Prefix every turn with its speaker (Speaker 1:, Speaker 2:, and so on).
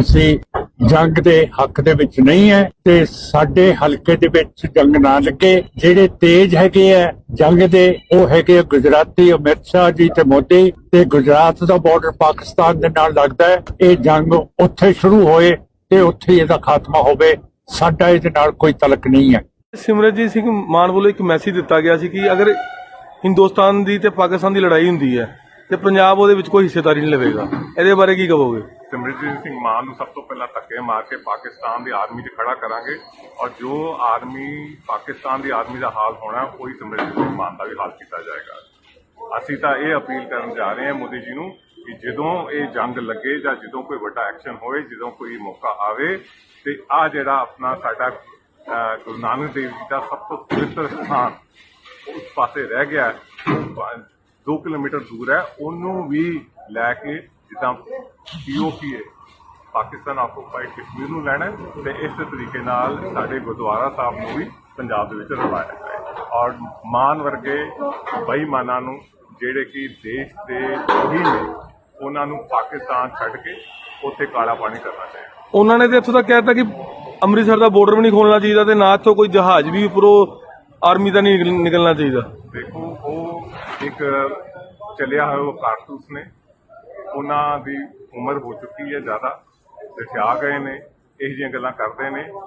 Speaker 1: ਅਸੀਂ ਜੰਗ ਦੇ ਹੱਕ ਦੇ ਵਿੱਚ ਨਹੀਂ ਹੈ ਤੇ ਸਾਡੇ ਹਲਕੇ ਦੇ ਵਿੱਚ ਜੰਗ ਨਾ ਲੱਗੇ। ਜਿਹੜੇ ਤੇਜ ਹੈਗੇ ਆ ਜੰਗ ਦੇ, ਉਹ ਹੈਗੇ ਗੁਜਰਾਤੀ ਅਮਿਤ ਸ਼ਾਹ ਜੀ ਤੇ ਮੋਦੀ ਤੇ ਗੁਜਰਾਤ ਦਾ ਬਾਰਡਰ ਪਾਕਿਸਤਾਨ ਦੇ ਨਾਲ ਲੱਗਦਾ ਹੈ ਇਹ ਜੰਗ ਉੱਥੇ ਸ਼ੁਰੂ ਹੋਏ ਤੇ ਉੱਥੇ ਇਹਦਾ ਖਾਤਮਾ ਹੋਵੇ। ਸਾਡਾ ਇਹਦੇ ਨਾਲ ਕੋਈ ਤਲਕ ਨਹੀਂ ਹੈ
Speaker 2: ਸਿਮਰਜੀਤ ਸਿੰਘ ਮਾਨ ਵੱਲੋਂ ਇੱਕ ਮੈਸੇਜ ਦਿੱਤਾ ਗਿਆ ਸੀ ਕਿ ਅਗਰ ਹਿੰਦੁਸਤਾਨ ਦੀ ਤੇ ਪਾਕਿਸਤਾਨ ਦੀ ਲੜਾਈ ਹੁੰਦੀ ਹੈ ਤੇ ਪੰਜਾਬ ਉਹਦੇ ਵਿੱਚ ਕੋਈ ਹਿੱਸੇਦਾਰੀ ਨਹੀਂ ਲਵੇਗਾ। ਇਹਦੇ ਬਾਰੇ ਕੀ ਕਹੋਗੇ?
Speaker 3: ਸਿਮਰਜੀਤ ਸਿੰਘ ਮਾਨ ਨੂੰ ਸਭ ਤੋਂ ਪਹਿਲਾਂ ਧੱਕੇ ਮਾਰ ਕੇ ਪਾਕਿਸਤਾਨ ਦੀ ਆਰਮੀ 'ਚ ਖੜਾ ਕਰਾਂਗੇ ਔਰ ਜੋ ਆਰਮੀ ਪਾਕਿਸਤਾਨ ਦੀ ਆਰਮੀ ਦਾ ਹਾਲ ਹੋਣਾ ਕੋਈ ਸਿਮਰਜੀਤ ਸਿੰਘ ਮਾਨ ਦਾ ਵੀ ਹਾਲ ਕੀਤਾ ਜਾਏਗਾ। ਅਸੀਂ ਤਾਂ ਇਹ ਅਪੀਲ ਕਰਨ ਜਾ ਰਹੇ ਹਾਂ ਮੋਦੀ ਜੀ ਨੂੰ ਕਿ ਜਦੋਂ ਇਹ ਜੰਗ ਲੱਗੇ ਜਾਂ ਜਦੋਂ ਕੋਈ ਵੱਡਾ ਐਕਸ਼ਨ ਹੋਏ ਜਦੋਂ ਕੋਈ ਮੌਕਾ ਆਵੇ ਤੇ ਆ ਜਿਹੜਾ ਆਪਣਾ ਸਾਡਾ ਗੁਰੂ ਨਾਨਕ ਦੇਵ ਜੀ ਦਾ ਸਭ ਤੋਂ ਪਵਿੱਤਰ ਸਥਾਨ ਉਸ ਪਾਸੇ ਰਹਿ ਗਿਆ 2 ਕਿਲੋਮੀਟਰ ਦੂਰ ਹੈ ਉਹਨੂੰ ਵੀ ਲੈ ਕੇ ਜਿੱਦਾਂ ਪੀਓਪੀ ਹੈ ਪਾਕਿਸਤਾਨ ਆਕੂਪਾਈਡ ਕਸ਼ਮੀਰ ਨੂੰ ਲੈਣਾ ਤੇ ਇਸੇ ਤਰੀਕੇ ਨਾਲ ਸਾਡੇ ਗੁਰਦੁਆਰਾ ਸਾਹਿਬ ਨੂੰ ਵੀ ਪੰਜਾਬ ਦੇ ਵਿੱਚ ਰਲਾਇਆ ਜਾਏ ਔਰ ਮਾਨ ਵਰਗੇ ਬੇਈਮਾਨਾਂ ਨੂੰ ਜਿਹੜੇ ਕਿ ਦੇਸ਼ ਦੇ ਹੀ ਨੇ ਉਹਨਾਂ ਨੂੰ ਪਾਕਿਸਤਾਨ ਛੱਡ ਕੇ ਉੱਥੇ ਕਾਲਾ ਪਾਣੀ ਕਰਨਾ ਚਾਹੀਦਾ।
Speaker 2: ਉਹਨਾਂ ਨੇ ਤੇ ਇੱਥੋਂ ਤੱਕ ਕਹਿਤਾ ਕਿ ਅੰਮ੍ਰਿਤਸਰ ਦਾ ਬਾਰਡਰ ਵੀ ਨਹੀਂ ਖੋਲਣਾ ਚਾਹੀਦਾ ਤੇ ਨਾ ਇੱਥੋਂ ਕੋਈ ਜਹਾਜ਼ ਵੀ ਉੱਪਰੋਂ ਆਰਮੀ ਦਾ ਨਹੀਂ ਨਿਕਲ- ਨਿਕਲਣਾ ਚਾਹੀਦਾ।
Speaker 3: ਦੇਖੋ ਉਹ ਇੱਕ ਚੱਲਿਆ ਹੋਇਆ ਉਹ ਕਾਰਤੂਸ ਨੇ। ਉਹਨਾਂ ਦੀ ਉਮਰ ਹੋ ਚੁੱਕੀ ਹੈ ਜ਼ਿਆਦਾ। ਰਿਠਾ ਗਏ ਨੇ, ਇਹ ਜਿਹੀਆਂ ਗੱਲਾਂ ਕਰਦੇ ਨੇ।